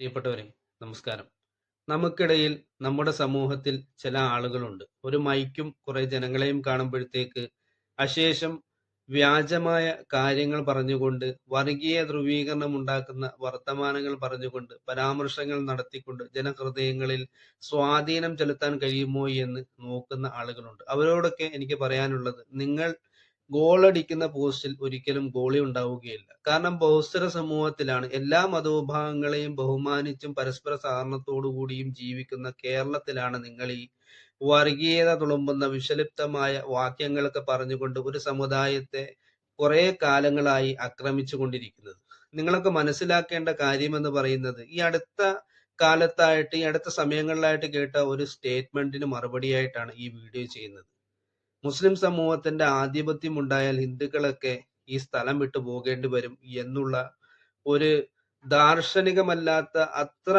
പ്രിയപ്പെട്ടവരെ നമസ്കാരം. നമുക്കിടയിൽ നമ്മുടെ സമൂഹത്തിൽ ചില ആളുകളുണ്ട്. ഒരു മൈക്കും കുറെ ജനങ്ങളെയും കാണുമ്പോഴത്തേക്ക് അശേഷം വ്യാജമായ കാര്യങ്ങൾ പറഞ്ഞുകൊണ്ട് വർഗീയ ധ്രുവീകരണം ഉണ്ടാക്കുന്ന വർത്തമാനങ്ങൾ പറഞ്ഞുകൊണ്ട് പരാമർശങ്ങൾ നടത്തിക്കൊണ്ട് ജനഹൃദയങ്ങളിൽ സ്വാധീനം ചെലുത്താൻ കഴിയുമോ എന്ന് നോക്കുന്ന ആളുകളുണ്ട്. അവരോടൊക്കെ എനിക്ക് പറയാനുള്ളത് നിങ്ങൾ ഗോളടിക്കുന്ന പോസ്റ്റിൽ ഒരിക്കലും ഗോളി ഉണ്ടാവുകയില്ല. കാരണം ബഹുസ്വര സമൂഹത്തിലാണ് എല്ലാ മതവിഭാഗങ്ങളെയും ബഹുമാനിച്ചും പരസ്പര സഹകരണത്തോടു കൂടിയും ജീവിക്കുന്ന കേരളത്തിലാണ് നിങ്ങൾ ഈ വർഗീയത തുളുമ്പുന്ന വിഷലിപ്തമായ വാക്യങ്ങളൊക്കെ പറഞ്ഞുകൊണ്ട് ഒരു സമുദായത്തെ കുറെ കാലങ്ങളായി ആക്രമിച്ചു കൊണ്ടിരിക്കുന്നത് നിങ്ങളൊക്കെ മനസ്സിലാക്കേണ്ട കാര്യമെന്ന് പറയുന്നത് ഈ അടുത്ത കാലത്തായിട്ട് ഈ അടുത്ത സമയങ്ങളിലായിട്ട് കേട്ട ഒരു സ്റ്റേറ്റ്മെന്റിന് മറുപടിയായിട്ടാണ് ഈ വീഡിയോ ചെയ്യുന്നത്. മുസ്ലിം സമൂഹത്തിന്റെ ആധിപത്യം ഉണ്ടായാൽ ഹിന്ദുക്കളൊക്കെ ഈ സ്ഥലം വിട്ടു പോകേണ്ടി വരും എന്നുള്ള ഒരു ദാർശനികമല്ലാത്ത അത്ര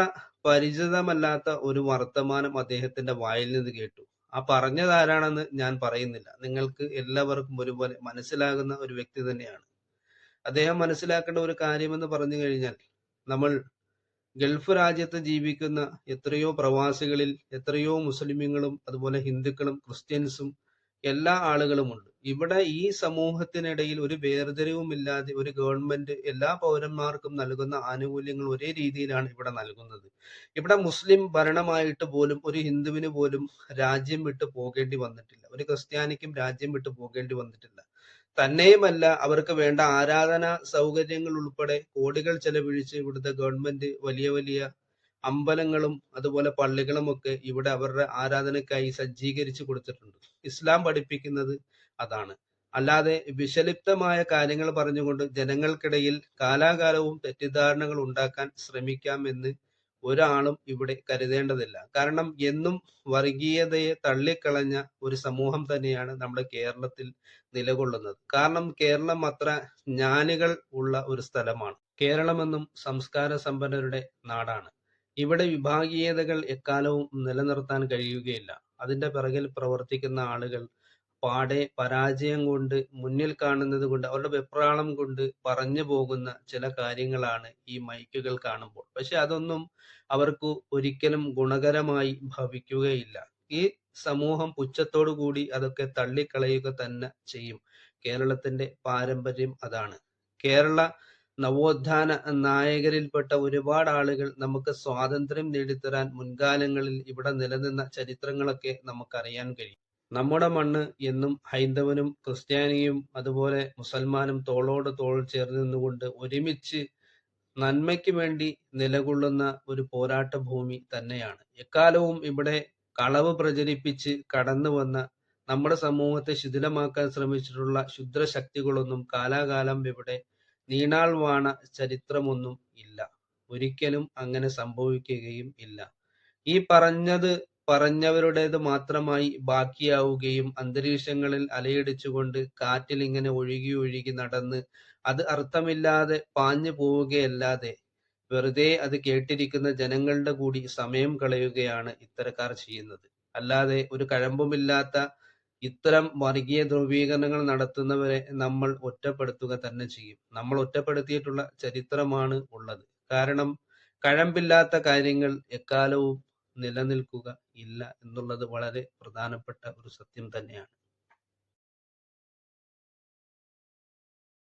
പരിചിതമല്ലാത്ത ഒരു വർത്തമാനം അദ്ദേഹത്തിന്റെ വായിൽ നിന്ന് കേട്ടു. ആ പറഞ്ഞതാരാണെന്ന് ഞാൻ പറയുന്നില്ല. നിങ്ങൾക്ക് എല്ലാവർക്കും ഒരുപോലെ മനസ്സിലാകുന്ന ഒരു വ്യക്തി തന്നെയാണ്. അദ്ദേഹം മനസ്സിലാക്കേണ്ട ഒരു കാര്യമെന്ന് പറഞ്ഞു കഴിഞ്ഞാൽ നമ്മൾ ഗൾഫ് രാജ്യത്ത് ജീവിക്കുന്ന എത്രയോ പ്രവാസികളിൽ എത്രയോ മുസ്ലിമുകളും അതുപോലെ ഹിന്ദുക്കളും ക്രിസ്ത്യൻസും എല്ലാ ആളുകളുമുണ്ട്. ഇവിടെ ഈ സമൂഹത്തിനിടയിൽ ഒരു വേർതിരിവുമില്ലാതെ ഒരു ഗവൺമെന്റ് എല്ലാ പൗരന്മാർക്കും നൽകുന്ന ആനുകൂല്യങ്ങൾ ഒരേ രീതിയിലാണ് ഇവിടെ നൽകുന്നത്. ഇവിടെ മുസ്ലിം ഭരണമായിട്ട് പോലും ഒരു ഹിന്ദുവിന് പോലും രാജ്യം വിട്ട് പോകേണ്ടി വന്നിട്ടില്ല. ഒരു ക്രിസ്ത്യാനിക്കും രാജ്യം വിട്ട് പോകേണ്ടി വന്നിട്ടില്ല. തന്നെയുമല്ല അവർക്ക് വേണ്ട ആരാധന സൗകര്യങ്ങൾ ഉൾപ്പെടെ കോടികൾ ചെലവഴിച്ച് ഇവിടുത്തെ ഗവൺമെന്റ് വലിയ വലിയ അമ്പലങ്ങളും അതുപോലെ പള്ളികളും ഒക്കെ ഇവിടെ അവരുടെ ആരാധനയ്ക്കായി സജ്ജീകരിച്ചു കൊടുത്തിട്ടുണ്ട്. ഇസ്ലാം പഠിപ്പിക്കുന്നത് അതാണ്. അല്ലാതെ വിഷലിപ്തമായ കാര്യങ്ങൾ പറഞ്ഞുകൊണ്ട് ജനങ്ങൾക്കിടയിൽ കാലാകാലവും തെറ്റിദ്ധാരണകൾ ഉണ്ടാക്കാൻ ശ്രമിക്കാമെന്ന് ഒരാളും ഇവിടെ കരുതേണ്ടതില്ല. കാരണം എന്നും വർഗീയതയെ തള്ളിക്കളഞ്ഞ ഒരു സമൂഹം തന്നെയാണ് നമ്മുടെ കേരളത്തിൽ നിലകൊള്ളുന്നത്. കാരണം കേരളം അത്ര ജ്ഞാനികൾ ഉള്ള ഒരു സ്ഥലമാണ്. കേരളമെന്നും സംസ്കാര സമ്പന്നരുടെ നാടാണ്. ഇവിടെ വിഭാഗീയതകൾ എക്കാലവും നിലനിർത്താൻ കഴിയുകയില്ല. അതിന്റെ പിറകിൽ പ്രവർത്തിക്കുന്ന ആളുകൾ പാടെ പരാജയം കൊണ്ട് മുന്നിൽ കാണുന്നത് കൊണ്ട് അവരുടെ വെപ്രാളം കൊണ്ട് പറഞ്ഞു പോകുന്ന ചില കാര്യങ്ങളാണ് ഈ മൈക്കുകൾ കാണുമ്പോൾ. പക്ഷെ അതൊന്നും അവർക്ക് ഒരിക്കലും ഗുണകരമായി ഭവിക്കുകയില്ല. ഈ സമൂഹം പുച്ഛത്തോടു കൂടി അതൊക്കെ തള്ളിക്കളയുക തന്നെ ചെയ്യും. കേരളത്തിന്റെ പാരമ്പര്യം അതാണ്. കേരള നവോത്ഥാന നായകരിൽപ്പെട്ട ഒരുപാട് ആളുകൾ നമുക്ക് സ്വാതന്ത്ര്യം നേടിത്തരാൻ മുൻകാലങ്ങളിൽ ഇവിടെ നിലനിന്ന ചരിത്രങ്ങളൊക്കെ നമുക്കറിയാൻ കഴിയും. നമ്മുടെ മണ്ണ് എന്നും ഹൈന്ദവനും ക്രിസ്ത്യാനിയും അതുപോലെ മുസൽമാനും തോളോട് തോൾ ചേർന്ന് നിന്നുകൊണ്ട് ഒരുമിച്ച് നന്മയ്ക്ക് വേണ്ടി നിലകൊള്ളുന്ന ഒരു പോരാട്ട ഭൂമി തന്നെയാണ്. എക്കാലവും ഇവിടെ കളവ് പ്രചരിപ്പിച്ച് കടന്നു വന്ന നമ്മുടെ സമൂഹത്തെ ശിഥിലമാക്കാൻ ശ്രമിച്ചിട്ടുള്ള ക്ഷുദ്രശക്തികളൊന്നും കാലാകാലം ഇവിടെ നീണാൾ വാണ ചരിത്രമൊന്നും ഇല്ല. ഒരിക്കലും അങ്ങനെ സംഭവിക്കുകയും ഇല്ല. ഈ പറഞ്ഞത് പറഞ്ഞവരുടേത് മാത്രമായി ബാക്കിയാവുകയും അന്തരീക്ഷങ്ങളിൽ അലയടിച്ചുകൊണ്ട് കാറ്റിൽ ഇങ്ങനെ ഒഴുകി ഒഴുകി നടന്ന് അത് അർത്ഥമില്ലാതെ പാഞ്ഞു പോവുകയല്ലാതെ വെറുതെ അത് കേട്ടിരിക്കുന്ന ജനങ്ങളുടെ കൂടി സമയം കളയുകയാണ് ഇത്തരക്കാർ ചെയ്യുന്നത്. അല്ലാതെ ഒരു കഴമ്പുമില്ലാത്ത ഇത്തരം വർഗീയ ധ്രുവീകരണങ്ങൾ നടത്തുന്നവരെ നമ്മൾ ഒറ്റപ്പെടുത്തുക തന്നെ ചെയ്യും. നമ്മൾ ഒറ്റപ്പെടുത്തിയിട്ടുള്ള ചരിത്രമാണ് ഉള്ളത്. കാരണം കഴമ്പില്ലാത്ത കാര്യങ്ങൾ എക്കാലവും നിലനിൽക്കുക ഇല്ല എന്നുള്ളത് വളരെ പ്രധാനപ്പെട്ട ഒരു സത്യം തന്നെയാണ്.